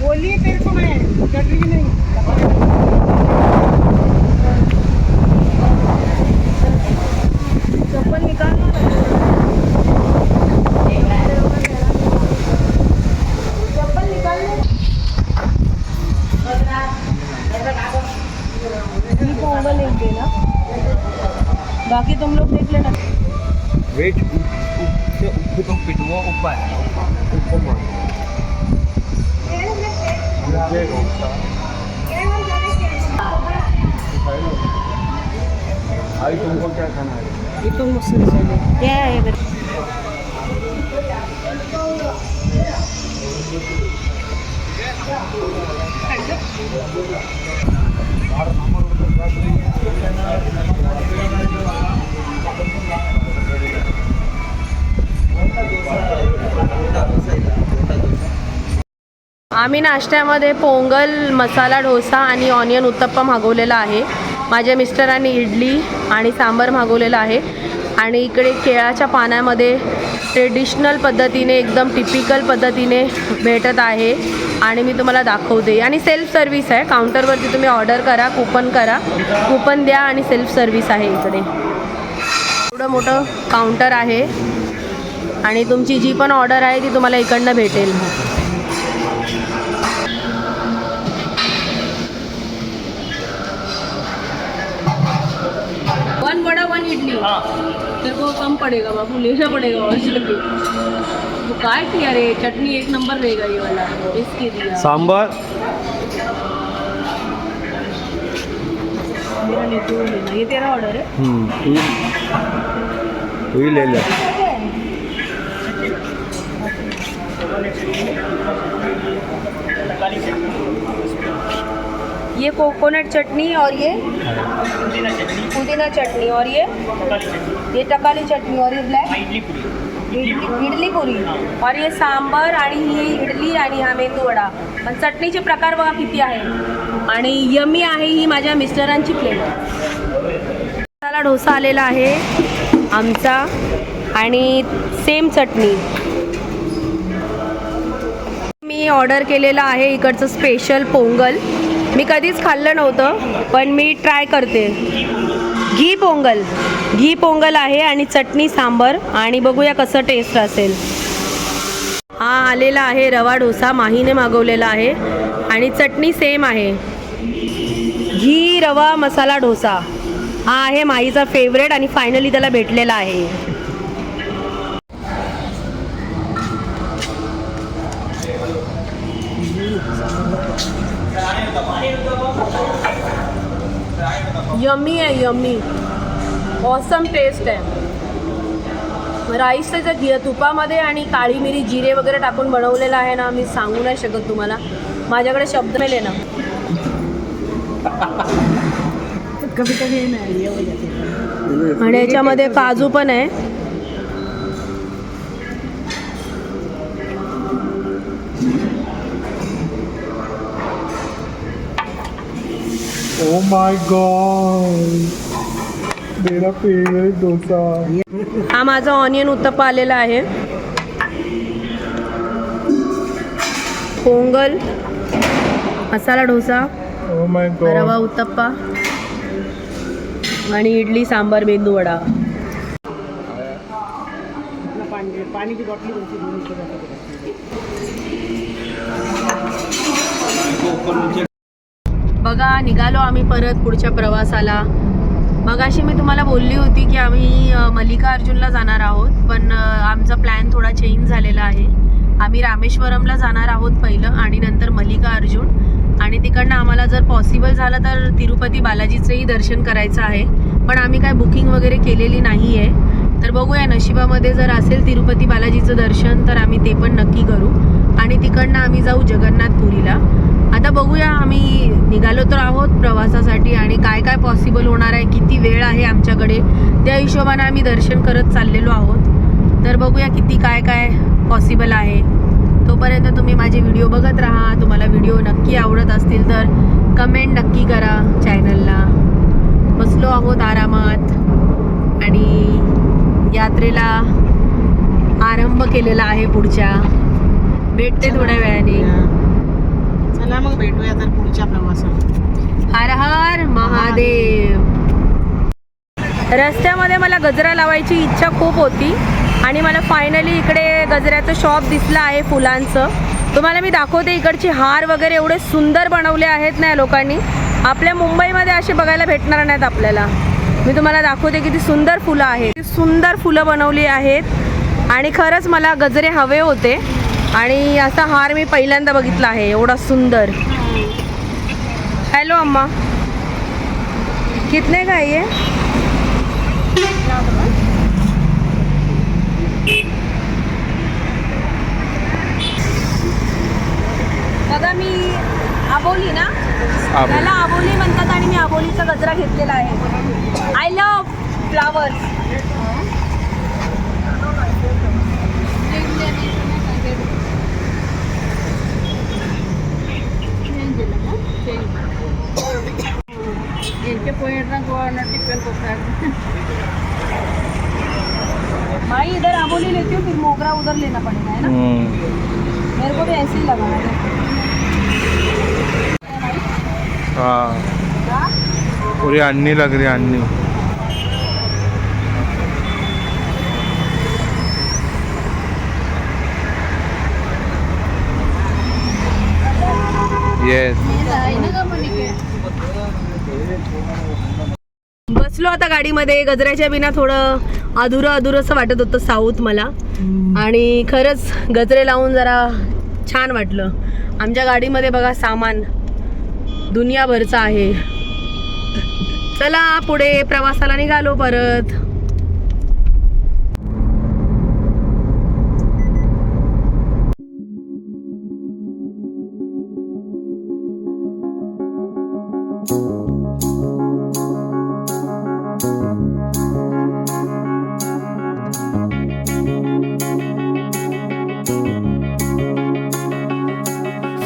बोलिए तेरे को मैं चटनी भी नहीं। चप्पल निकालना चप्पल निकालने। ये पोंगल एक देना बाकी तुम लोग देख लेना। वेज उप्पी तो पिटवा उप्पा है उप्पमा आई तुमको क्या खाना है ये तो मुझसे डिसाइड है आम्ही नाश्त्यामध्ये पोंगल मसाला डोसा आणि ऑनियन उत्तप्पा मागवलेला आहे. माझ्या मिस्टरांनी इडली आणि सांबार मागवलेला आहे. आणि इकडे केळाच्या पाण्यामध्ये ट्रेडिशनल पद्धतीने एकदम टिपिकल पद्धतीने भेटत आहे. आणि मी तुम्हाला दाखवते. आणि सेल्फ सर्व्हिस आहे. काउंटरवरती तुम्ही ऑर्डर करा कुपन करा. कुपन द्या आणि सेल्फ सर्व्हिस आहे इकडे. एवढं मोठं काउंटर आहे. आणि तुमची जी पण ऑर्डर आहे ती तुम्हाला इकडनं भेटेल. वन इडली. तेरे को कम पड़ेगा बाबू लेना पड़ेगा और चटनी तो काय किया रे चटनी एक नंबर रहेगा ये वाला इसके दिया सांबार. मेरा नहीं तू लेना ये तेरा ऑर्डर है? हम्म तू ही ले ले. ये कोकोनट चटनी और ये पुदीना चटनी और ये ये टकाली चटनी और ये ब्लॅक इडली इडली पुरी और ये सांबर आणि ही इडली आणि हा मेंदू वडा. पण चटणीचे प्रकार बघा किती आहे आणि यमी आहे ही माझ्या मिस्टरांची प्लेट. मसाला डोसा आलेला आहे आमचा आणि सेम चटणी. मी ऑर्डर केलेलं आहे इकडचं स्पेशल पोंगल. मी कधीच खाल्लं नव्हतं पण मी ट्राय करते. घी पोंगल. घी पोंगल आहे आणि चटणी सांबर आणि बघूया कसं टेस्ट असेल. हा आलेला आहे रवा डोसा माहीने मागवलेला आहे आणि चटणी सेम आहे. घी रवा मसाला डोसा. हा आहे माहीचा फेवरेट आणि फायनली त्याला भेटलेला आहे. यम्मी आहे यम्मी ऑसम टेस्ट आहे राईस त्याच्या घि तुपामध्ये आणि काळी मिरी जिरे वगैरे टाकून बनवलेलं आहे ना मी सांगू नाही शकत तुम्हाला. माझ्याकडे शब्द मेले ना. आणि याच्यामध्ये काजू पण आहे. ओ माय गॉड मेरा फेवरेट डोसा। हा माझा ऑनियन उत्तप्पा आलेला आहे. पोंगल मसाला डोसा ओ माय रवा उत्तप्पा आणि इडली सांबार मेंदू वडा. बघा निघालो आम्ही परत पुढच्या प्रवासाला. मगाशी मी तुम्हाला बोलली होती की आम्ही मल्लिकार्जुनला जाणार आहोत पण आमचा प्लॅन थोडा चेंज झालेला आहे. आम्ही रामेश्वरमला जाणार आहोत पहिलं आणि नंतर मल्लिकार्जुन आणि तिकडनं आम्हाला जर पॉसिबल झालं तर तिरुपती बालाजीचंही दर्शन करायचं आहे. पण आम्ही काय बुकिंग वगैरे केलेली नाही आहे तर बघूया नशिबामध्ये जर असेल तिरुपती बालाजीचं दर्शन तर आम्ही ते पण नक्की करू. आणि तिकडनं आम्ही जाऊ जगन्नाथपुरीला आता बघूया आम्ही निघालो तर आहोत प्रवासासाठी आणि काय काय पॉसिबल होणार आहे किती वेळ आहे आमच्याकडे. त्या हिशोबाने आम्ही दर्शन करत चाललेलो आहोत. तर बघूया किती काय काय पॉसिबल आहे. तोपर्यंत तुम्ही माझे व्हिडिओ बघत राहा. तुम्हाला व्हिडिओ नक्की आवडत असतील तर कमेंट नक्की करा चॅनलला बसलो आहोत आरामात आणि यात्रेला आरंभ केलेला आहे पुढच्या. भेटते थोड्या वेळाने. चला मग भेटूया तर पुढच्या प्रवासात. हर हर महादेव. रस्त्यामध्ये मला गजरा लावायची इच्छा खूप होती आणि मला फायनली इकडे गजऱ्याचं शॉप दिसलं आहे फुलांचं. तुम्हाला मी दाखवते इकडचे हार वगैरे एवढे सुंदर बनवले आहेत ना या लोकांनी. आपल्या मुंबईमध्ये असे बघायला भेटणार नाहीत आपल्याला. मी तुम्हाला दाखवते किती सुंदर फुलं आहेत. सुंदर फुलं बनवली आहेत. आणि खरंच मला गजरे हवे होते. आणि असा हार मी पहिल्यांदा बघितला आहे एवढा सुंदर. हॅलो अम्मा. कितने का ये? बघा मी आबोली ना? त्याला आबोली म्हणतात आणि मी आबोलीचा गजरा घेतलेला आहे. आय लव्ह फ्लावर्स भाई इधर आबोली लेती हूँ फिर मोगरा उधर लेना पड़ेगा है ना? मेरे को भी ऐसे ही लगाना है। हाँ। पूरी अन्नी लग रही है अन्नी। येस बसलो आता गाडीमध्ये गजऱ्याच्या बिना थोडं अधुरं अधुरं असं वाटत होतं साऊथ मला. आणि खरंच गजरे लावून जरा छान वाटलं. आमच्या गाडीमध्ये बघा सामान दुनियाभरचं आहे. चला पुढे प्रवासाला निघालो परत.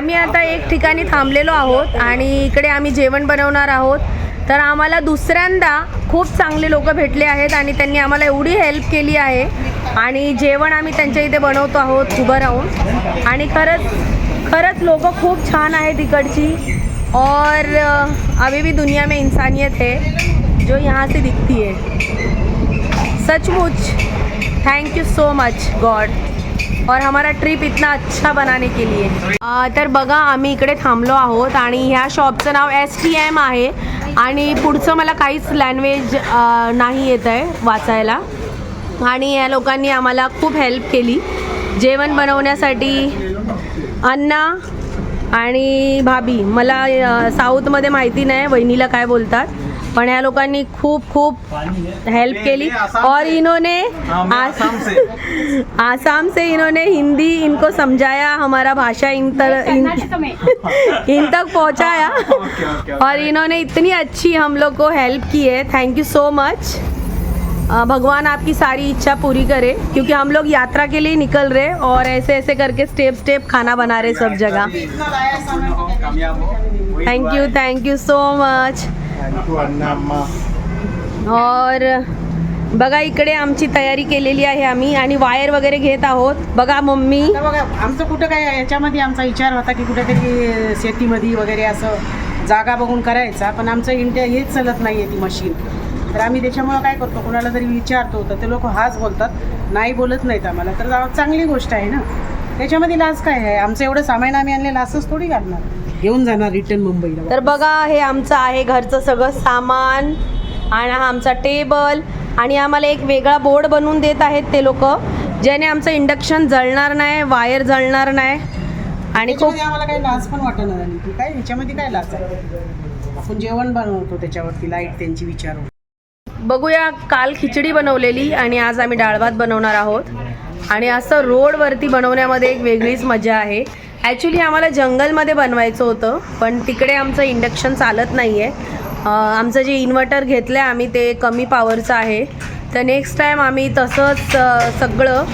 आम्ही आता एक ठिकाणी थांबलेलो आहोत आणि इकडे आम्ही जेवण बनवणार आहोत. तर आम्हाला दुसऱ्यांदा खूप चांगले लोक भेटले आहेत आणि त्यांनी आम्हाला एवढी हेल्प केली आहे. आणि जेवण आम्ही त्यांच्या इथे बनवतो आहोत उभं राहून. आणि खरंच खरंच लोक खूप छान आहेत इकडची. और अभी भी दुनिया में इंसानियत है जो यहाँ से दिखती है. सचमुच thank you so much God और हमारा ट्रिप इतना अच्छा बनाने के लिए। तर बघा आम्ही इकडे थांबलो आहोत आणि ह्या शॉपचं नाव एस टी एम आहे. आणि पुढचं मला काहीच लँग्वेज नाही येत आहे वाचायला. आणि या लोकांनी आम्हाला खूप हेल्प केली. जेवण बनवण्यासाठी अन्ना आणि भाभी. मला साऊथमध्ये माहिती नाही वहिनीला काय बोलतात. पण या लोकांनी खूप खूप हेल्प केली. और इन्होंने आसाम से आसाम से इन्होंने हिंदी इनको समझाया हमारा भाषा इन तर इन, इन तक पहुँचाया। और इन्होंने इतनी अच्छी हम लोग को हेल्प की है। थैंक यू सो मच भगवान आपकी सारी इच्छा पूरी करे क्योंकि हम लोग यात्रा के लिए निकल रहे और ऐसे ऐसे करके स्टेप स्टेप खाना बना रहे सब जगह। Thank you thank you so much और बघा इकडे आमची तयारी केलेली आहे आम्ही आणि वायर वगैरे घेत आहोत. बघा मम्मी. बघा आमचं कुठं काय याच्यामध्ये आमचा विचार होता की कुठेतरी शेतीमध्ये वगैरे असं जागा बघून करायचा पण आमचं इंडिया हेच चालत नाही आहे ती मशीन. तर आम्ही त्याच्यामुळं काय करतो कोणाला जरी विचारतो तर ते लोक हाच बोलतात नाही बोलत नाहीत आम्हाला. तर जा- चांगली गोष्ट आहे ना. त्याच्यामध्ये लाज काय आहे? आमचं एवढं सामान आम्ही आणलेलं असंच थोडी घालणार. घेऊन जाणार रिटर्न मुंबईला तर बघा हे आमचं आहे घरचं सगळं सामान आणि हा आमचा टेबल आणि आम्हाला एक वेगळा बोर्ड बनवून देत आहेत ते लोक ज्याने आमचं इंडक्शन जळणार नाही वायर जळणार नाही. आणि खूप आम्हाला काही लाज पण वाटणार नाही. की काय ह्याच्यामध्ये काय लाज आहे? आपण जेवण बनवतो त्याच्यावरती लाइट त्यांची विचारून. बघूया काल खिचडी बनवलेली आणि आज आम्ही डाळ भात बनवणार आहोत. आणि असं रोडवरती बनवण्यामध्ये एक वेगळीच मजा आहे. ॲक्च्युली आम्हाला जंगलमध्ये बनवायचं होतं पण तिकडे आमचं इंडक्शन चालत नाही आहे आमचं जे इन्व्हर्टर घेतलं आहे आम्ही ते कमी पॉवरचं आहे. तर नेक्स्ट टाईम आम्ही तसंच सगळं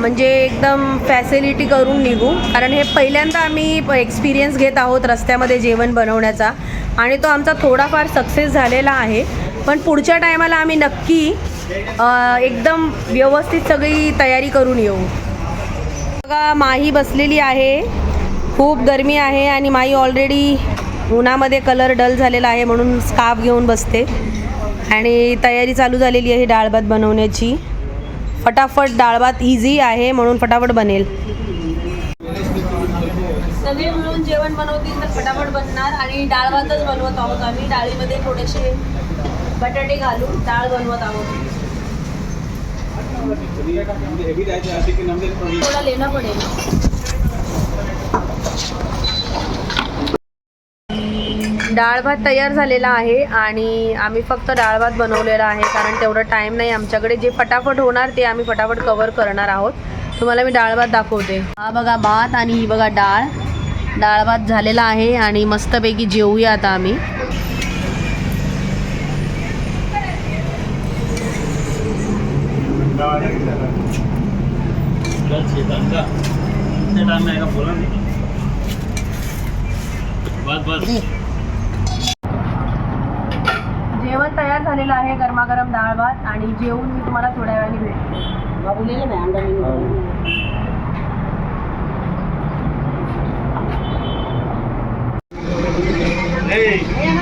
म्हणजे एकदम फॅसिलिटी करून निघू. कारण हे पहिल्यांदा आम्ही एक्सपिरियन्स घेत आहोत रस्त्यामध्ये जेवण बनवण्याचा. आणि तो आमचा थोडाफार सक्सेस झालेला आहे. पण पुढच्या टायमाला आम्ही नक्की एकदम व्यवस्थित सगळी तयारी करून येऊ. बघा माही बसलेली आहे. खूप गरमी आहे आणि माई ऑलरेडी उन्हामध्ये कलर डल झालेला आहे म्हणून स्काफ घेऊन बसते. आणि तयारी चालू झालेली आहे डाळ भात बनवण्याची. फटाफट डाळ भात इझी आहे म्हणून फटाफट बनेल. सगळे मिळून जेवण बनवतील तर फटाफट बनणार आणि डाळ भातच बनवत आहोत आम्ही. डाळीमध्ये थोडेसे बटाटे घालून डाळ बनवत आहोत. थोडा पडेल. डाळ भात तयार झालेला आहे आणि आम्ही फक्त डाळ भात बनवलेला आहे कारण तेवढं टाईम नाही. आमच्याकडे जे फटाफट होणार ते आम्ही फटाफट कवर करणार आहोत. तुम्हाला मी डाळ भात दाखवते. हा बघा भात आणि ही बघा डाळ. डाळ भात झालेला आहे आणि मस्तपैकी जेवूया आता आम्ही. जेवण तयार झालेलं आहे गरमागरम डाळ भात आणि जेवून मी तुम्हाला थोड्या वेळाने भेटते बाबुलेलं नाही अंगाने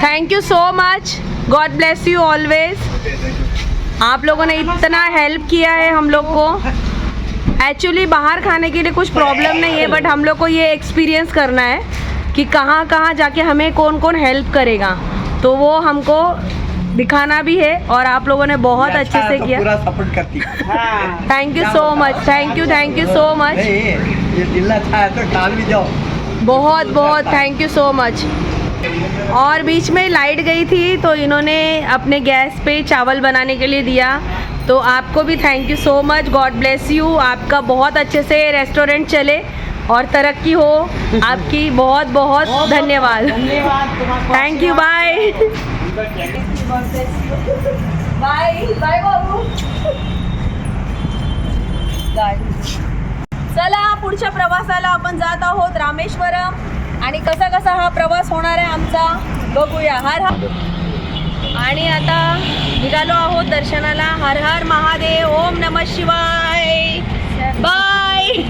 thank you so much God bless you always आप लोगों ने इतना हेल्प किया है हम लोग को। एक्चुअली बाहर खाने के लिए कुछ प्रॉब्लम नहीं है बट हम लोग को ये एक्सपीरियंस करना है कि कहाँ कहाँ जाके हमें कौन कौन हेल्प करेगा। तो वो हमको दिखाना भी है और आप लोगों ने बहुत अच्छे से किया। पूरा सपोर्ट करती thank you so much thank you thank you so much ये दिल अच्छा है तो भी जाओ। बहुत बहुत थैंक यू सो मच और बीच में लाइट गई थी तो इन्होंने अपने गैस पे चावल बनाने के लिए दिया। तो आपको भी thank you so much God bless you आपका बहुत अच्छे से रेस्टोरेंट चले और तरक्की हो। आपकी बहुत बहुत धन्यवाद। धन्यवाद thank you bye bye bye चला पुढच्या प्रवासाला आपण जात आहोत रामेश्वरम. आणि कसा कसा हा प्रवास होणार आहे आमचा बघूया. हर हर. आणि आता निघालो आहोत दर्शनाला. हर हर महादेव. ओम नम शिवाय. बाय